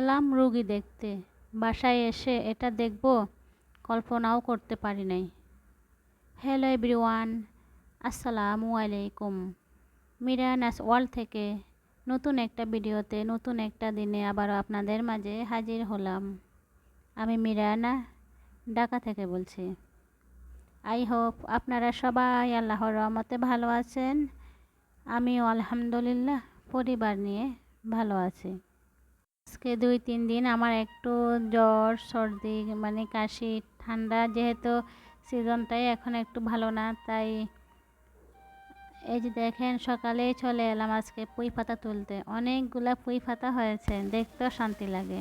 এলাম রুগী দেখতে। বাসায় এসে এটা দেখব, কল্পনাও করতে পারি নাই। হ্যালো এভরিওয়ান, আসসালামু আলাইকুম। মিরানাস ওয়ার্ল্ড থেকে নতুন একটা ভিডিওতে, নতুন একটা দিনে আবারও আপনাদের মাঝে হাজির হলাম। আমি মিরানা, ঢাকা থেকে বলছি। আই হোপ আপনারা সবাই আল্লাহর রহমতে ভালো আছেন। আমিও আলহামদুলিল্লাহ, পরিবার নিয়ে ভালো আছি। আজকে দুই, তিন দিন আমার একটু জ্বর, সর্দি মানে কাশি, ঠান্ডা যেহেতু সিজনটাই এখন একটু ভালো না, তাই এই যে দেখেন সকালেই চলে এলাম আজকে পুঁই পাতা তুলতে। অনেকগুলা পুঁই পাতা হয়েছে, দেখতেও শান্তি লাগে।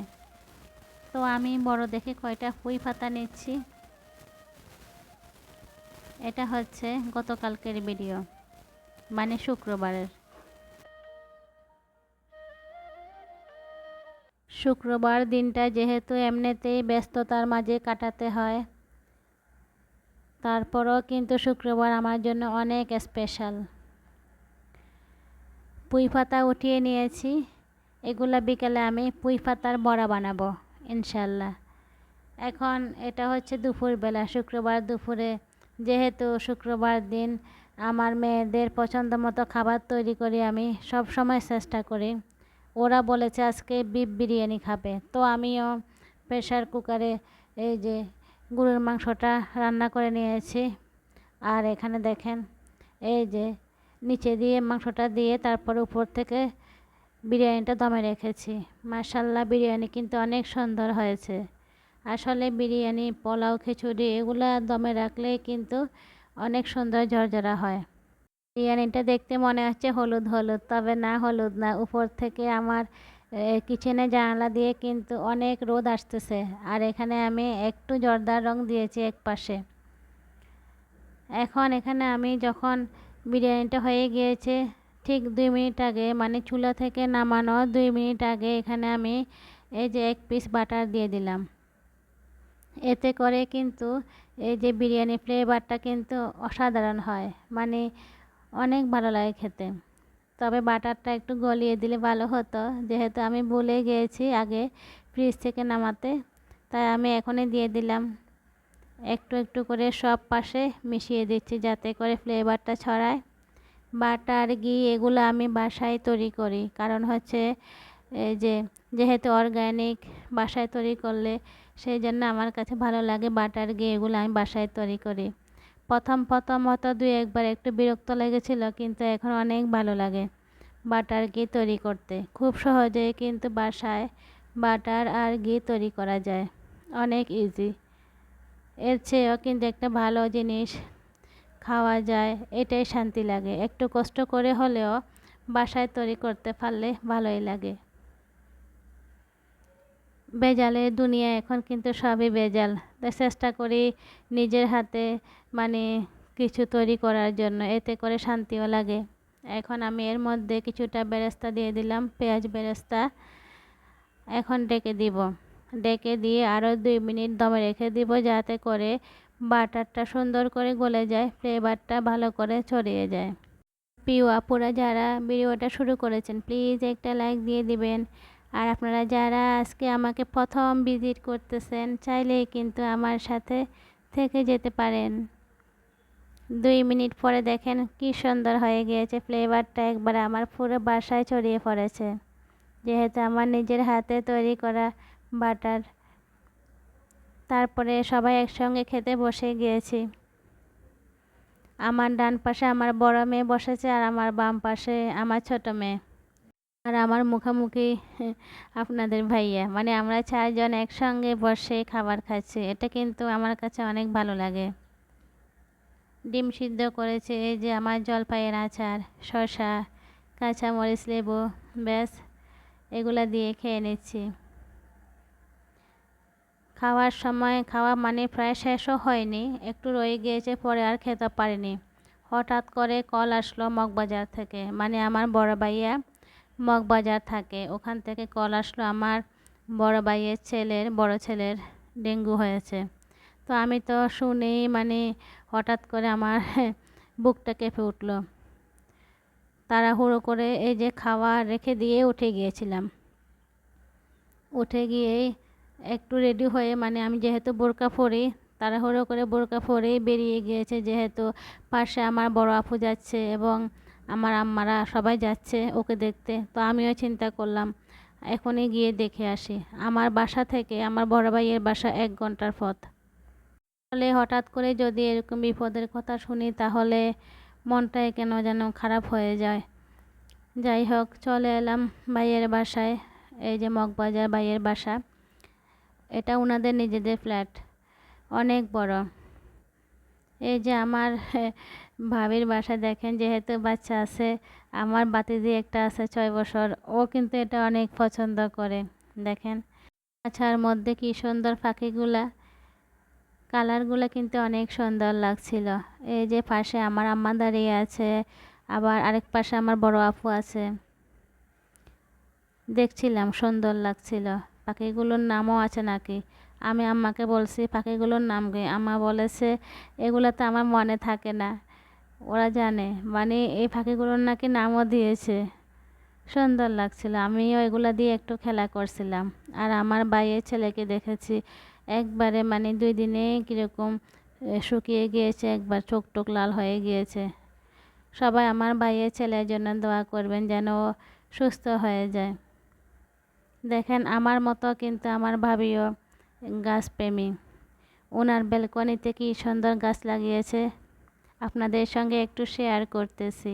তো আমি বড় দেখে কয়টা পুঁই পাতা নিচ্ছি। এটা হচ্ছে গতকালকের ভিডিও মানে শুক্রবারের। শুক্রবার দিনটা যেহেতু এমনিতেই ব্যস্ততার মাঝে কাটাতে হয়, তারপরও কিন্তু শুক্রবার আমার জন্য অনেক স্পেশাল। পুঁই পাতা উঠিয়ে নিয়েছি, এগুলা বিকেলে আমি পুঁই পাতার বড়া বানাবো, ইনশাল্লাহ। এখন এটা হচ্ছে দুপুরবেলা, শুক্রবার দুপুরে যেহেতু শুক্রবার দিন, আমার মেয়েদের পছন্দ মতো খাবার তৈরি করি আমি সব সময় চেষ্টা করি। ওরা বলেছে আজকে বিফ বিরিয়ানি খাবে। তো আমিও প্রেশার কুকারে এই যে গরুর মাংসটা রান্না করে নিয়েছি। আর এখানে দেখেন এই যে নিচে দিয়ে মাংসটা দিয়ে তারপর উপর থেকে বিরিয়ানিটা দমে রেখেছি। মার্শাল্লাহ বিরিয়ানি কিন্তু অনেক সুন্দর হয়েছে। আসলে বিরিয়ানি, পোলাও, খিচুড়ি এগুলা দমে রাখলে কিন্তু অনেক সুন্দর ঝরঝরা হয়। বিরিয়ানিটা দেখতে মনে হচ্ছে হলুদ হলুদ, তবে না হলুদ না। উপর থেকে আমার কিচেনে জানালা দিয়ে কিন্তু অনেক রোদ আসতেছে। আর এখানে আমি একটু জর্দার রং দিয়েছি এক পাশে। এখন এখানে আমি যখন বিরিয়ানিটা হয়ে গিয়েছে, ঠিক দুই মিনিট আগে মানে চুলা থেকে নামানো দুই মিনিট আগে, এখানে আমি এই যে এক পিস বাটার দিয়ে দিলাম। এতে করে কিন্তু এই যে বিরিয়ানি ফ্লেভারটা কিন্তু অসাধারণ হয়। মানে অনেক ভালো লাগে খেতে। তবে বাটারটা একটু গলিয়ে দিলে ভালো হতো। যেহেতু আমি ভুলে গিয়েছি আগে ফ্রিজ থেকে নামাতে, তাই আমি এখনই দিয়ে দিলাম। একটু একটু করে সব পাশে মিশিয়ে দিচ্ছি যাতে করে ফ্লেভারটা ছড়ায়। বাটার, ঘি এগুলো আমি বাসায় তৈরি করি। কারণ হচ্ছে এই যে যেহেতু অর্গ্যানিক বাসায় তৈরি করলে সেই জন্য আমার কাছে ভালো লাগে বাটার, ঘি এগুলো আমি বাসায় তৈরি করি। প্রথম প্রথম হয়তো দুই একবার একটু বিরক্ত লেগেছিল, কিন্তু এখন অনেক ভালো লাগে বাটার ঘি তৈরি করতে। খুব সহজেই কিন্তু বাসায় বাটার আর ঘি তৈরি করা যায়। অনেক ইজি এর চেয়েও কিন্তু একটা ভালো জিনিস খাওয়া যায়, এটাই শান্তি লাগে। একটু কষ্ট করে হলেও বাসায় তৈরি করতে পারলে ভালোই লাগে। বেজালের দুনিয়া এখন কিন্তু সবই বেজাল তাই চেষ্টা করি নিজের হাতে মানে কিছু তৈরি করার জন্য, এতে করে শান্তিও লাগে। এখন আমি এর মধ্যে কিছুটা বেরেস্তা দিয়ে দিলাম, পেঁয়াজ বেরেস্তা। এখন ডেকে দিব। ডেকে দিয়ে আরও দুই মিনিট দমে রেখে দিব, যাতে করে বাটারটা সুন্দর করে গলে যায়, ফ্লেভারটা ভালো করে ছড়িয়ে যায়। প্রিয় আপুরা, যারা ভিডিওটা শুরু করেছেন, প্লিজ একটা লাইক দিয়ে দিবেন। আর আপনারা যারা আজকে আমাকে প্রথম ভিজিট করতেছেন, চাইলেই কিন্তু আমার সাথে থেকে যেতে পারেন। দুই মিনিট পরে দেখেন কি সুন্দর হয়ে গিয়েছে ফ্লেভারটা একবার আমার পুরো বাসায় ছড়িয়ে পড়েছে। যেহেতু আমার নিজের হাতে তৈরি করা বাটার, তারপরে সবাই একসঙ্গে খেতে বসে গিয়েছি। আমার ডান পাশে আমার বড় মেয়ে বসেছে আর আমার বাম পাশে আমার ছোট মেয়ে। আর আমার মুখামুখি, আপনাদের ভাইয়া। মানে আমরা চারজন একসঙ্গে বসে খাবার খাচ্ছি। এটা কিন্তু আমার কাছে অনেক ভালো লাগে। ডিম সিদ্ধ করেছে, এই যে আমার জলপাইয়ের আচার, শসা, কাঁচামরিচ, লেবু, ব্যাস, এগুলো দিয়ে খেয়ে নিচ্ছি। খাওয়ার সময় খাওয়া মানে প্রায় শেষও হয়নি, একটু রয়ে গিয়েছে, পরে আর খেতে পারিনি। হঠাৎ করে কল আসলো মগবাজার থেকে মানে আমার বড় ভাইয়া মগবাজার থাকে, ওখান থেকে কল আসলো আমার বড় ভাইয়ের ছেলের, বড় ছেলের ডেঙ্গু হয়েছে। তো আমি তো শুনেই মানে হঠাৎ করে আমার বুকটা কেঁপে উঠল। তাড়াহুড়ো করে এই যে খাওয়া রেখে দিয়ে উঠে গিয়েছিলাম। উঠে গিয়েই একটু রেডি হয়ে মানে আমি যেহেতু বোরকা পরি, তাড়াহুড়ো করে বোরকা পরেই বেরিয়ে গিয়েছে যেহেতু পাশে আমার বড় আপু যাচ্ছে এবং আমার আম্মারা সবাই যাচ্ছে ওকে দেখতে। তো আমিও চিন্তা করলাম, এখনই গিয়ে দেখে আসি। আমার বাসা থেকে, আমার বড় ভাইয়ের বাসা এক ঘণ্টার পথ। তাহলে হঠাৎ করে যদি এরকম বিপদের কথা শুনি, তাহলে মনটাই কেন যেন খারাপ হয়ে যায়। যাই হোক, চলে এলাম ভাইয়ের বাসায়, এই যে মগবাজার ভাইয়ের বাসা। এটা ওনাদের নিজেদের ফ্ল্যাট, অনেক বড়। এই যে আমার ভাবির বাসা দেখেন, যেহেতু বাচ্চা আছে, আমার বাতিজি একটা আছে ছয় বছর, ও কিন্তু এটা অনেক পছন্দ করে। দেখেন আচ্ছার মধ্যে কি সুন্দর পাখিগুলা। কালারগুলো কিন্তু অনেক সুন্দর লাগছিল। এই যে পাশে আমার আম্মা দাঁড়িয়ে আছে, আবার আরেক পাশে আমার বড় আপু আছে। দেখছিলাম, সুন্দর লাগছিল। পাখিগুলোর নামও আছে নাকি? আমি আম্মাকে বলছি, পাখিগুলোর নাম গে আম্মা বলেছে, এগুলো তো আমার মনে থাকে না। ওরা জানে। মানে এই পাখিগুলোর নাকি নামও দিয়েছে। সুন্দর লাগছিল। আমিও এগুলো দিয়ে একটু খেলা করছিলাম। আর আমার বাইয়ের ছেলেকে দেখেছি। একবারে মানে দুই দিনে কীরকম শুকিয়ে গিয়েছে, একবার চোখ টোক লাল হয়ে গিয়েছে। সবাই আমার ভাইয়ের ছেলের জন্য দোয়া করবেন যেন সুস্থ হয়ে যায়। দেখেন আমার মতো কিন্তু আমার ভাবিও গাছপ্রেমী। ওনার ব্যালকনিতে কি সুন্দর গাছ লাগিয়েছে। আপনাদের সঙ্গে একটু শেয়ার করতেছি।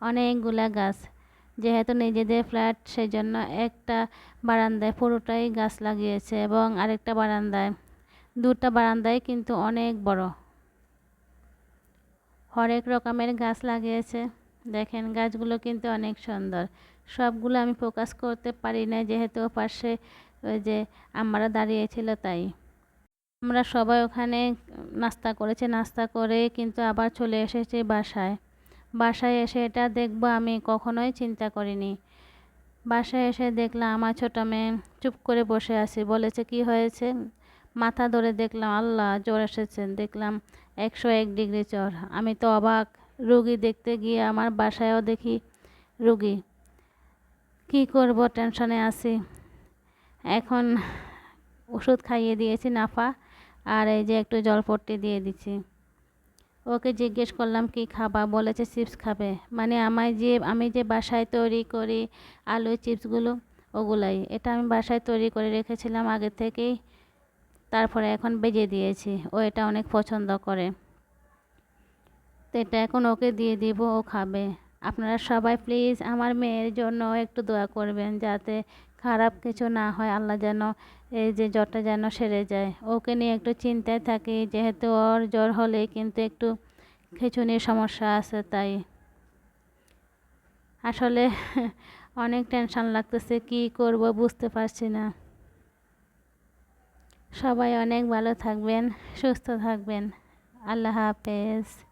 অনেকগুলা গাছ। যেহেতু নিজেদের ফ্ল্যাট সেই জন্য একটা বারান্দায় পুরোটাই গাছ লাগিয়েছে এবং আরেকটা বারান্দায়, দুটা বারান্দায় কিন্তু অনেক বড়। হরেক রকমের গাছ লাগিয়েছে। দেখেন, গাছগুলো কিন্তু অনেক সুন্দর। সবগুলো আমি ফোকাস করতে পারি না যেহেতু পাশে ওই যে আমরা দাঁড়িয়েছিল তাই। আমরা সবাই ওখানে নাস্তা করেছে, নাস্তা করে কিন্তু আবার চলে এসেছি বাসায়। বাসায় এসে এটা দেখব আমি কখনোই চিন্তা করিনি। বাসায় এসে দেখলাম আমার ছোটো মেয়ে চুপ করে বসে আছি। বলেছে, কি হয়েছে? মাথা ধরে দেখলাম, আল্লাহ, জ্বর এসেছেন দেখলাম, একশো এক ডিগ্রি জ্বর। আমি তো অবাক। রুগী দেখতে গিয়ে আমার বাসায়ও দেখি রুগী। কি করব, টেনশনে আছি। এখন ওষুধ খাইয়ে দিয়েছি, নাফা। আর এই যে একটু জলপট্টি দিয়ে দিচ্ছি। ওকে জিজ্ঞেস করলাম, কি খাবা? বলেছে, চিপস খাবে। মানে আমায় যে, আমি যে বাসায় তৈরি করি আলু, চিপসগুলো, ওগুলাই, এটা আমি বাসায় তৈরি করে রেখেছিলাম আগে থেকেই। তারপরে এখন বেজে দিয়েছি, ও এটা অনেক পছন্দ করে। তো এটা এখন ওকে দিয়ে দিব, ও খাবে। আপনারা সবাই প্লিজ আমার মেয়ের জন্য একটু দোয়া করবেন, যাতে খারাপ কিছু না হয়, আল্লাহ যেন এই যে জ্বরটা যেন সেরে যায়। ওকে নিয়ে একটু চিন্তায় থাকি, যেহেতু ওর জ্বর হলে কিন্তু একটু খিচুনির সমস্যা আছে, তাই আসলে অনেক টেনশন লাগতেছে, কি করব বুঝতে পারছি না। সবাই অনেক ভালো থাকবেন, সুস্থ থাকবেন। আল্লাহ হাফেজ।